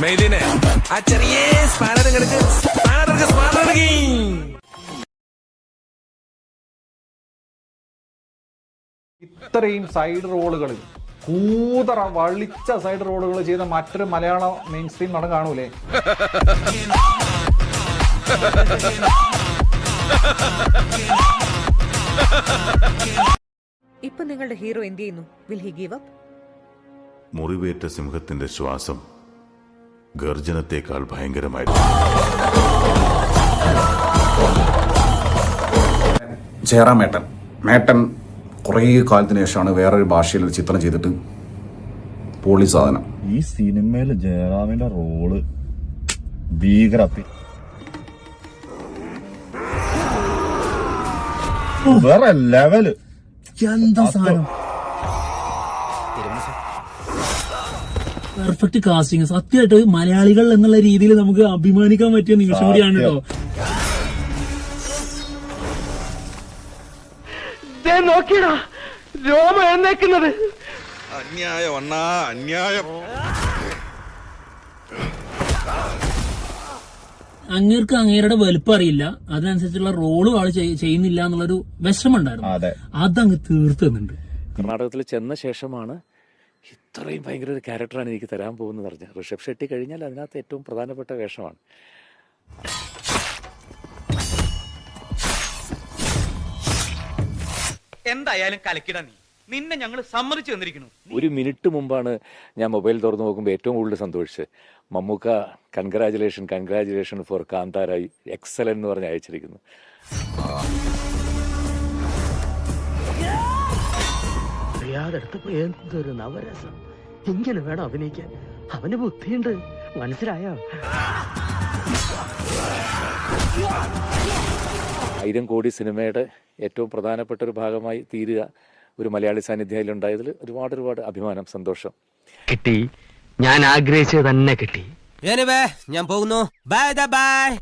മെയ്ദിനെ ആ ചെറിയ സ്പാനർ കിടക്ക് സ്പാനർ സ്പാനർ ഇത്രയും സൈഡ് റോളുകൾ കൂതറ വളിച്ച സൈഡ് റോളുകൾ ചെയ്ത മറ്റൊരു മലയാള മെയിൻ സ്ട്രീം നടൻ കാണൂലേ? ഇപ്പൊ നിങ്ങളുടെ ഹീറോ എന്ത് ചെയ്യുന്നു? വിൽ ഹി ഗീവ് അപ്പ് മുറിവേറ്റ സിംഹത്തിന്റെ ശ്വാസം ഗർജനത്തേക്കാൾ ഭയങ്കരമായിരുന്നു ജയറാം മേട്ടൻ മേട്ടൻ കുറേ കാലത്തിന് ശേഷമാണ് വേറൊരു ഭാഷയിൽ ഒരു ചിത്രം ചെയ്തിട്ട് പോളി സാധനം. ഈ സിനിമയിൽ ജയറാമിന്റെ റോൾ ഭീകര വേറെ ലെവൽ എന്താ സാധനം? പെർഫെക്റ്റ് കാസ്റ്റിംഗ് സത്യമായിട്ട് മലയാളികൾ എന്നുള്ള രീതിയിൽ നമുക്ക് അഭിമാനിക്കാൻ പറ്റിയ നിമിഷം കൂടിയാണ് കേട്ടോ നോക്കിയടാ. രോമ എഴുന്നേക്കുന്നത്. അന്യായം അണ്ണാ അന്യായം. അങ്ങേർക്ക് അങ്ങേരുടെ വലുപ്പം അറിയില്ല. അതിനനുസരിച്ചുള്ള റോളും ആൾ ചെയ്- ചെയ്യുന്നില്ല എന്നുള്ളൊരു വിഷമുണ്ടായിരുന്നു ഉണ്ടായിരുന്നു. അതങ്ങ് തീർത്തു തന്നിട്ടുണ്ട്. കർണാടകത്തിൽ ചെന്ന ശേഷമാണ് ഇത്രയും ഭയങ്കര ഒരു ക്യാരക്ടറാണ് എനിക്ക് തരാൻ പോകുന്നത് പറഞ്ഞ്. ഋഷഭ് ഷെട്ടി കഴിഞ്ഞാൽ അതിനകത്ത് ഏറ്റവും പ്രധാനപ്പെട്ട വേഷമാണ്. എന്തായാലും കലക്കിട നീ. നിന്നെ ഞങ്ങൾ സമ്മതിച്ചു തന്നിരിക്കുന്നു. ഒരു മിനിറ്റ് മുമ്പാണ് ഞാൻ മൊബൈൽ തുറന്നു നോക്കുമ്പോൾ ഏറ്റവും കൂടുതൽ സന്തോഷിച്ചത്. മമ്മൂക്ക കൺഗ്രാജുലേഷൻ കൺഗ്രാജുലേഷൻ ഫോർ കാന്താരായി എക്സലൻ എന്ന് പറഞ്ഞ് അയച്ചിരിക്കുന്നു. അറിയാതെടുത്തപ്പോ എന്തൊരു നവരസം. ഇങ്ങനെ വേണം അഭിനയിക്കാൻ. അവന് ബുദ്ധിയുണ്ട്. മനസ്സിലായോ? ആയിരം കോടി സിനിമയുടെ ഏറ്റവും പ്രധാനപ്പെട്ട ഒരു ഭാഗമായി തീരുക ഒരു മലയാളി സാന്നിധ്യം ഉണ്ടായതിൽ ഒരുപാട് ഒരുപാട് അഭിമാനം സന്തോഷം. കിട്ടി. ഞാൻ ആഗ്രഹിച്ചത് തന്നെ കിട്ടി. ഞാൻ പോകുന്നു. Bye bye